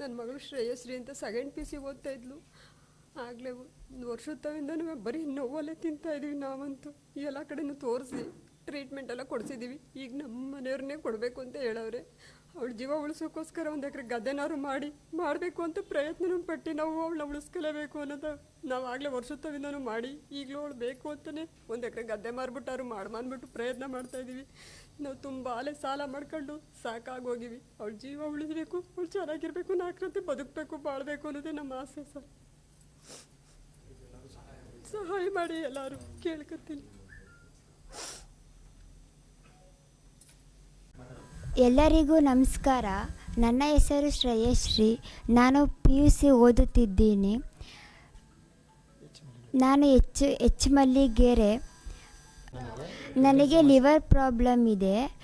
ನನ್ನ ಮಗಳು ಶ್ರೇಯಶ್ರೀ ಅಂತ ಸೆಕೆಂಡ್ ಪಿ ಸಿ ಓದ್ತಾ ಇದ್ಲು. ಆಗಲೇ ಒಂದು ವರ್ಷದ ತವಿಂದನೂ ಬರೀ ನೋವಲ್ಲೇ ತಿಂತಾ ಇದೀವಿ ನಾವಂತೂ. ಎಲ್ಲ ಕಡೆನೂ ತೋರಿಸಿ ಟ್ರೀಟ್ಮೆಂಟ್ ಎಲ್ಲ ಕೊಡಿಸಿದ್ದೀವಿ ಈಗ ನಮ್ಮ ಮನೆಯವ್ರನ್ನೇ ಕೊಡಬೇಕು ಅಂತ ಹೇಳವ್ರೆ. ಅವಳ ಜೀವ ಉಳಿಸೋಕ್ಕೋಸ್ಕರ ಒಂದು ಎಕರೆ ಗದ್ದೆನಾದ್ರು ಮಾಡಿ ಮಾಡಬೇಕು ಅಂತ ಪ್ರಯತ್ನನೂ ಪಟ್ಟು ನಾವು ಅವಳನ್ನ ಉಳಿಸ್ಕೊಳ್ಳೇಬೇಕು ಅನ್ನೋದು. ನಾವು ಆಗಲೇ ವರ್ಷದ ಮಾಡಿ, ಈಗಲೂ ಅವಳು ಬೇಕು ಅಂತಲೇ ಒಂದು ಎಕರೆ ಗದ್ದೆ ಮಾರ್ಬಿಟ್ಟಾರು ಮಾಡಿ ಅಂದ್ಬಿಟ್ಟು ಪ್ರಯತ್ನ ಮಾಡ್ತಾ ಇದ್ದೀವಿ. ನಾವು ತುಂಬ ಅಲೆ ಸಾಲ ಮಾಡ್ಕೊಂಡು ಸಾಕಾಗೋಗಿವಿ ಅವಳು ಜೀವ ಉಳಿಸ್ಬೇಕು, ಅವಳು ಚೆನ್ನಾಗಿರ್ಬೇಕು, ನಾಲ್ಕರಂತೆ ಬದುಕಬೇಕು, ಬಾಳಬೇಕು ಅನ್ನೋದೇ ನಮ್ಮ ಆಸೆ ಸರ್. ಸಹಾಯ ಮಾಡಿ ಎಲ್ಲರೂ ಕೇಳ್ಕೊತೀನಿ ಎಲ್ಲರಿಗೂ ನಮಸ್ಕಾರ. ನನ್ನ ಹೆಸರು ಶ್ರೇಯಶ್ರೀ. ನಾನು ಪಿ ಯು ಸಿ ಓದುತ್ತಿದ್ದೀನಿ. ನಾನು ಹೆಚ್ಚು ಎಚ್ ಮಲ್ಲಿಗೆರೆ ನನಗೆ ಲಿವರ್ ಪ್ರಾಬ್ಲಮ್ ಇದೆ.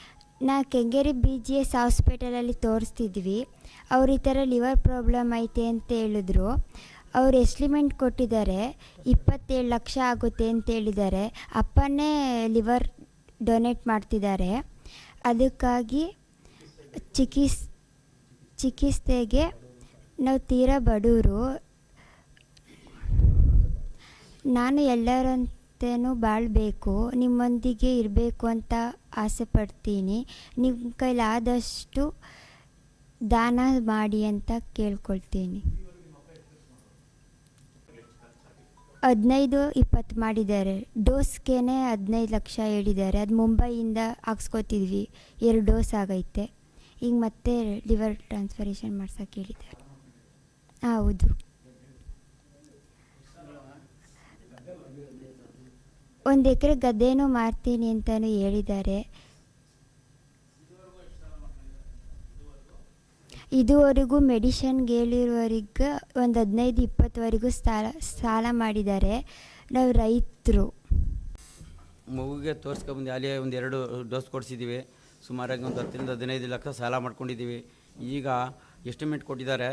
ನಾ ಕೆಂಗೇರಿ ಬಿ ಜಿ ಎಸ್ ಹಾಸ್ಪಿಟಲಲ್ಲಿ ತೋರಿಸ್ತಿದ್ವಿ. ಅವ್ರು ಈ ಥರ ಲಿವರ್ ಪ್ರಾಬ್ಲಮ್ ಐತೆ ಅಂತ ಹೇಳಿದ್ರು. ಅವ್ರು ಎಸ್ಟಿಮೇಟ್ ಕೊಟ್ಟಿದ್ದಾರೆ. ಇಪ್ಪತ್ತೇಳು ಲಕ್ಷ ಆಗುತ್ತೆ ಅಂತ ಹೇಳಿದ್ದಾರೆ. ಅಪ್ಪನೇ ಲಿವರ್ ಡೊನೇಟ್ ಮಾಡ್ತಿದ್ದಾರೆ. ಅದಕ್ಕಾಗಿ ಚಿಕಿತ್ಸ್ ಚಿಕಿತ್ಸೆಗೆ ನಾವು ತೀರ ಬಡವರು ನಾನು ಎಲ್ಲರಂತೆಯೂ ಬಾಳಬೇಕು, ನಿಮ್ಮೊಂದಿಗೆ ಇರಬೇಕು ಅಂತ ಆಸೆ ಪಡ್ತೀನಿ. ನಿಮ್ಮ ಕೈಲಾದಷ್ಟು ದಾನ ಮಾಡಿ ಅಂತ ಕೇಳ್ಕೊಳ್ತೀನಿ. ಹದಿನೈದು ಇಪ್ಪತ್ತು ಮಾಡಿದ್ದಾರೆ. ಡೋಸ್ಗೇನೆ ಹದಿನೈದು ಲಕ್ಷ ಹೇಳಿದ್ದಾರೆ. ಅದು ಮುಂಬೈಯಿಂದ ಹಾಕ್ಸ್ಕೊತಿದ್ವಿ. ಎರಡು ಡೋಸ್ ಆಗೈತೆ. ಈಗ ಮತ್ತೆ ಲಿವರ್ ಟ್ರಾನ್ಸ್ಫರೇಷನ್ ಮಾಡ್ಸೋಕೆ ಹೇಳಿದ್ದಾರೆ. ಹೌದು. ಒಂದು ಎಕರೆ ಗದ್ದೆನೂ ಮಾರ್ತೀನಿ ಅಂತಲೂ ಹೇಳಿದ್ದಾರೆ. ಇದುವರೆಗೂ ಮೆಡಿಷನ್ಗೆ ಹೇಳಿರೋರಿಗೆ ಒಂದು ಹದಿನೈದು, ಇಪ್ಪತ್ತುವರೆಗೂ ಸಾಲ ಸಾಲ ಮಾಡಿದ್ದಾರೆ. ನಾವು ರೈತರು. ಮಗುಗೆ ತೋರಿಸ್ಕೊಂಬಂದು ಅಲ್ಲಿ ಒಂದು ಎರಡು ಡೋಸ್ ಕೊಡಿಸಿದ್ದೀವಿ ಸುಮಾರಾಗಿ ಒಂದು ಹತ್ತರಿಂದ ಹದಿನೈದು ಲಕ್ಷ ಸಾಲ ಮಾಡ್ಕೊಂಡಿದ್ದೀವಿ. ಈಗ ಎಸ್ಟಿಮೇಟ್ ಕೊಟ್ಟಿದ್ದಾರೆ.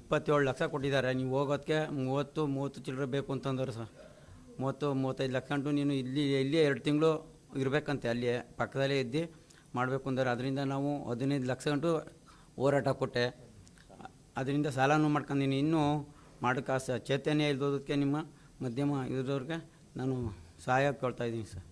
ಇಪ್ಪತ್ತೇಳು ಲಕ್ಷ ಕೊಟ್ಟಿದ್ದಾರೆ. ನೀವು ಹೋಗೋದಕ್ಕೆ ಮೂವತ್ತು ಮೂವತ್ತು ಚಿಲ್ಲರೆ ಬೇಕು ಅಂತಂದರು ಸರ್. ಮೂವತ್ತು, ಮೂವತ್ತೈದು ಲಕ್ಷ ಅಂಟು ನೀನು ಇಲ್ಲಿ ಇಲ್ಲಿ ಎರಡು ತಿಂಗಳು ಇರಬೇಕಂತೆ. ಅಲ್ಲಿ ಪಕ್ಕದಲ್ಲೇ ಇದ್ದು ಮಾಡಬೇಕು ಅಂದರೆ ಅದರಿಂದ ನಾವು ಹದಿನೈದು ಲಕ್ಷ ಗಂಟು ಹೋರಾಟ ಕೊಟ್ಟೆ. ಅದರಿಂದ ಸಾಲನೂ ಮಾಡ್ಕೊಂಡಿನಿ. ಇನ್ನೂ ಮಾಡೋಕ್ಕೆ ಚೈತನ್ಯ ಇಲ್ದೋದಕ್ಕೆ ನಿಮ್ಮ ಮಧ್ಯಮ ಇರೋರಿಗೆ ನಾನು ಸಹಾಯ ಕೇಳ್ತಾ ಇದ್ದೀನಿ ಸರ್.